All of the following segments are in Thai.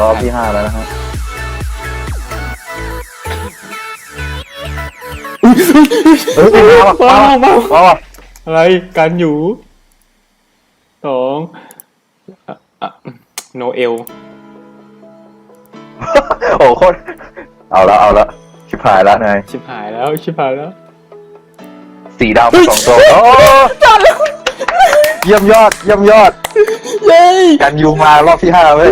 รอบที่ห้าแล้วนะฮะเฮ้ยมาว่ะมามามาว่ะมาว่ะอะไรกันอยู่สองโนเอลโอ้โหโคตรเอาละเอาละชิบหายแล้วนายชิบหายแล้วชิบหายแล้ว สีดาวมาสองตัวโอ้เยี่ยมยอดเยี่ยมยอด เย้กันยูมารอบที่ห้าเว้ย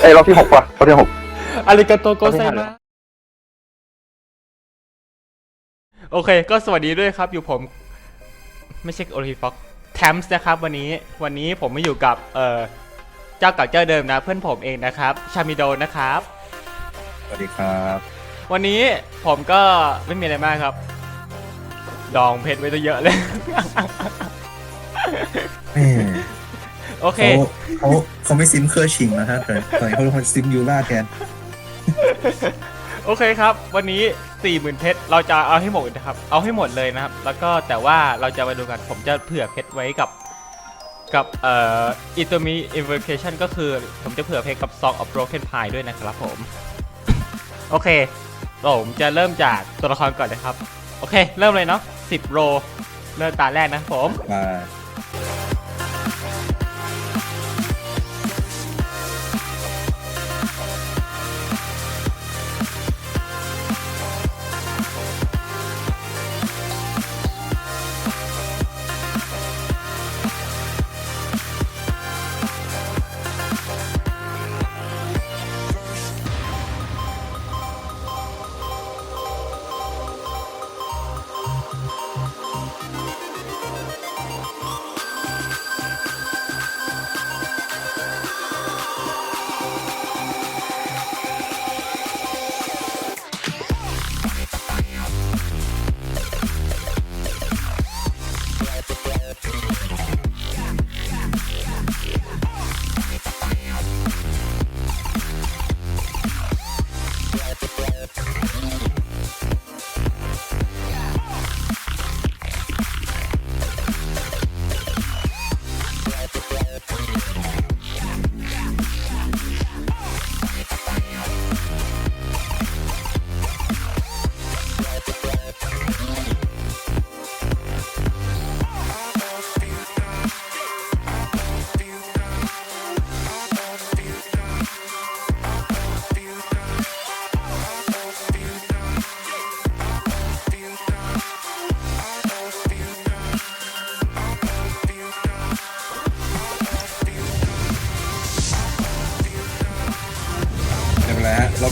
ไอ้ยรอบที่หกป่ะรอบที่หก อาริกาโตโกไซมาโอเค ก็สวัสดีด้วยครับ อยู่ผม ไม่ใช่โอลิฟ็อกแทมส์นะครับ วันนี้วันนี้ผมมาอยู่กับเอ่อเจ้าเก่าเจ้าเดิมนะ เพื่อนผมเองนะครับ ชามิโดนะครับ สวัสดีครับวันนี้ผมก็ไม่มีอะไรมากครับ ดองเพชรไว้ตั้งเยอะเลยแม่ โอเค เขาเขาเขาไม่ซิมเคอร์ชิงนะฮะแต่แต่เขาเป็นคนซิมยูราแทนโอเคครับ วันนี้40,000เพชรเราจะเอาให้หมดนะครับ เอาให้หมดเลยนะครับ แล้วก็แต่ว่าเราจะมาดูกันผมจะเผื่อเพชรไว้กับกับเอ่ออิต m มี invocation ก็คือผมจะเผื่อเพชรกับ Song of Broken Pie ด้วยนะครับผม โอเคผมจะเริ่มจากตัวละครก่อนนะครับ โอเค เริ่มเลยเนาะ10 โรเริ่มตาแรกนะครับผม มา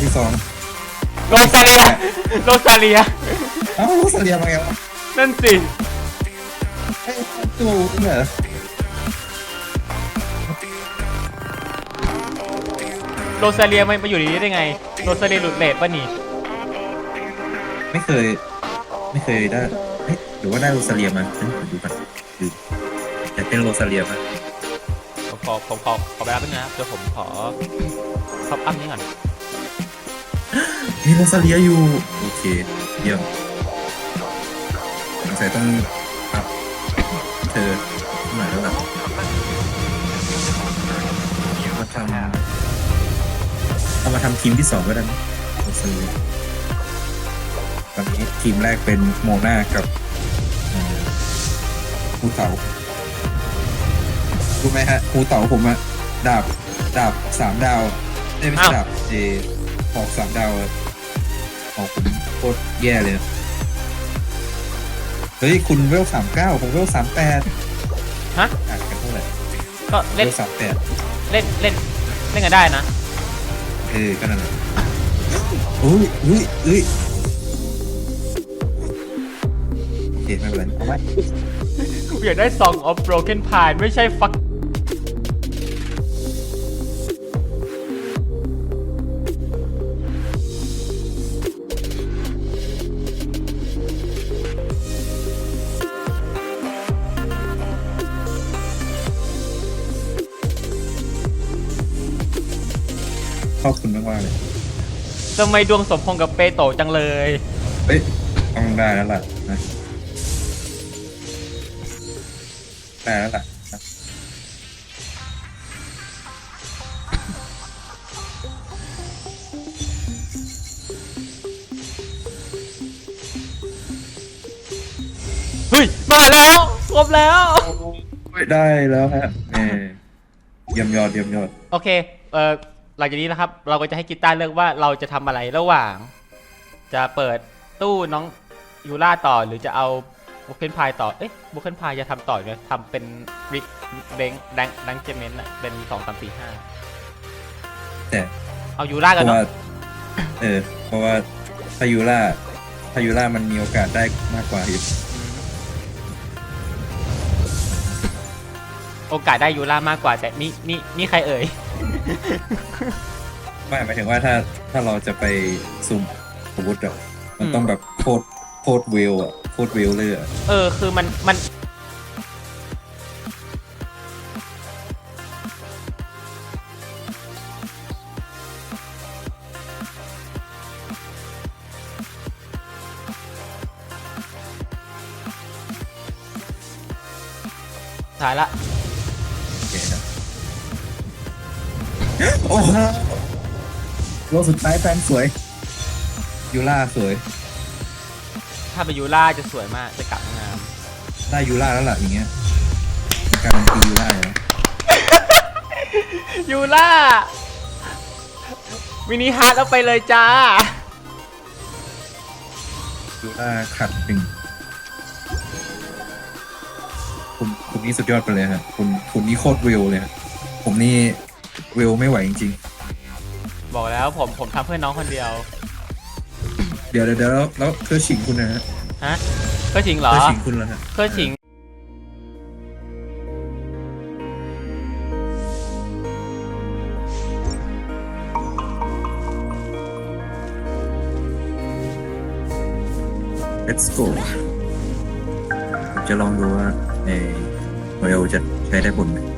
ที่สองโรซาเลียโรซาเลียเอ้าสเลียมาไงวะนั่นสิไอ้ตูเหรอโรซาเลียมันมาอยู่ในนี้ได้ไงโรซาเลียหลุดเลทป่ะนี่ไม่เคย ไม่เคยได้เฮ้ยหรือว่าได้โรซาเลียมาฉันขอดูก่อนดูอยากเป็นโรซาเลียมาผมขอผมขอขอไปรับนึงนะครับเดี๋ยวผมขอท็อปอัพนี้ก่อน มีโรซาเลียอยู่ โอเค เยี่ยมสงสัยต้องอัพเธอหน่อยแล้วล่ะมาทำเอามาทำทีมที่สองก็ได้นะโรซาเลียตอนนี้ทีมแรกเป็นโมนากับเอ่อภูเต๋ารู้ไหมฮะภูเต๋าผมอะดาบดาบสามดาวเอ้ยไม่ใช่ดาบเออหอกสามดาว อะหอกผมโคตรแย่เลยอะเฮ้ยคุณเวลสามเก้าผมเวลสามแปดฮะ อ่านกันเท่าไหร่ก็เวเล่นลสามแปดเล่นเล่นเล่นกันได้นะเออก็นั่นแหละอุ้ยอุ้ยอุ้ยโอเคไม่เป็นไรเอาไว้อยากได้ Song of Broken Pine ไม่ใช่ฟั ขอบคุณมากๆเลยทำไมดวงสมพงษ์กับเปโตะจังเลย เฮ้ยต้องได้แล้วล่ะได้แล้วล่ะเฮ้ย มาแล้วครบแล้วได้แล้วฮะเน่เยี่ยมยอดเยี่ยมยอด โอเค เอ่อ ลังจากนี้นะครับ เราก็จะให้กีตาร์เลือกว่าเราจะทำอะไรระหว่าง จะเปิดตู้น้องยูล่าต่อหรือจะเอาบุคเคนพายต่อ เอ๊ะบุคเคนพายจะทำต่อเนี่ยทำเป็นริกเด้งแดงแดงเจเมนต์อะเป็นสองสามสี่ห้าแต่เอายูล่าเพกันราะเนาะว่าเออเพราะว่าพายุล่าพายุล่ามันมีโอกาสได้มากกว่าอยู่โอกาสได้ยูล่ามากกว่าแต่นี่นี่นี่ใครเอ่ย ไม่หมายถึงว่าถ้าถ้าเราจะไปซุ่มสมมติอะมันอืมต้องแบบโคตรโคตรเวลอะโคตรเวลเลยอะเออ คือมันมัน ถ่ายละ โอ้โหโลกสุดท้ายแฟนสวย ยูล่าสวย ถ้าเป็นยูล่าจะสวยมากจะกลับมางามได้ยูล่าแล้วล่ะอย่างเงี้ยเป็นการันตียูล่าแล้วยูล่ามินิฮาร์ดเอาไปเลยจ้า ยูล่าขัดหนึ่งคุณคุณนี่สุดยอดไปเลยฮะคุณคุณนี่โคตรเวลเลยฮะผมนี่ เวลไม่ไหวจริงบอกแล้วผมผมทำเพื่อน้องคนเดียว ๆ เดี๋ยวเดี๋ยวเดี๋ยวแล้วแล้วเครือฉิงคุณนะฮะฮะ ก็จริงเหรอเครือฉิงคุณแล้วฮะ ก็จริงเลสโกผมจะลองดูว่าเอเวลจะใช้ได้ผลไหม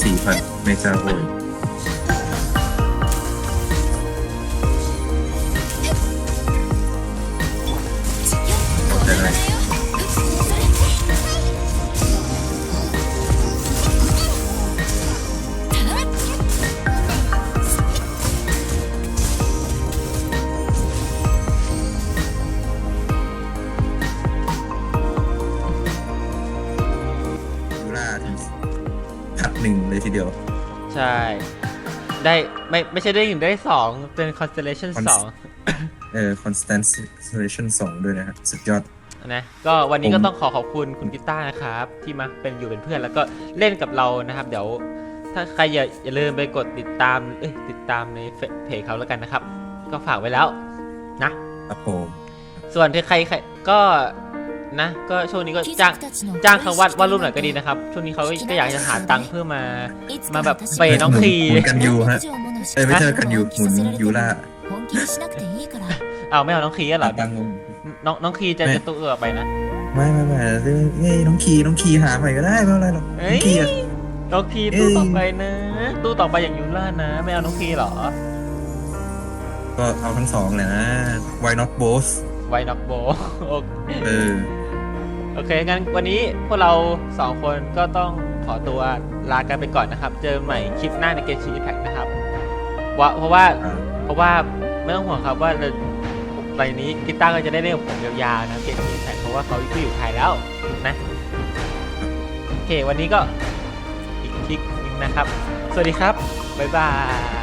4,000 เมกะโวลต์ หนึ่งเลยทีเดียว ใช่ ได้ไม่ไม่ใช่ได้หนึ่งได้สองเป็น constellation Const- สองเออ constellation สองด้วยนะฮะสุดยอดนะก็วันนี้ผมก็ต้องขอขอบคุณคุณกีตาร์นะครับ ที่มาเป็นอยู่เป็นเพื่อนแล้วก็เล่นกับเรานะครับ เดี๋ยว ถ้าใครอย่าอย่าลืมไปกดติดตามเอ้ยติดตามในเฟซเพจเขาแล้วกันนะครับ ก็ฝากไว้แล้วนะครับผมส่วนที่ใครใครก็ นะ ก็ช่วงนี้ก็จ้างจ้างเขาวาดวาดรูปหน่อยก็ดีนะครับ ช่วงนี้เขาก็อยากจะหาตังค์เพื่อมามาแบบไปน้องทีกันยูฮะไม่ใช่กันยูหมุนยูล่าเอาไม่เอาน้องคีเหรอน้องน้องคีจะจะตัวเอือไปนะไม่ไม่ไม่เฮ้ยน้องคีน้องคีหาใหม่ก็ได้ไม่เป็นไรหรอกน้องคีตู้ต่อไปนะตู้ต่อไปอย่างยูล่านะ ไม่เอาน้องคีหรอ ก็เอาทั้งสองเลยนะไวน็อกโบสไวน็อกโบโอเค โอเค งั้นวันนี้พวกเราสองคนก็ต้องขอตัวลากันไปก่อนนะครับ เจอใหม่คลิปหน้าในเกมชีแพ็กนะครับว่าเพราะว่าเพราะว่าไม่ต้องห่วงครับว่าเราไรนี้กีตาร์ก็จะได้เล่นกับผมยาวๆนะเกมชีแพ็กเพราะว่าเขาก็อยู่ไทยแล้วนะโอเควันนี้ก็อีกคลิปหนึงนะครับ สวัสดีครับบ๊ายบาย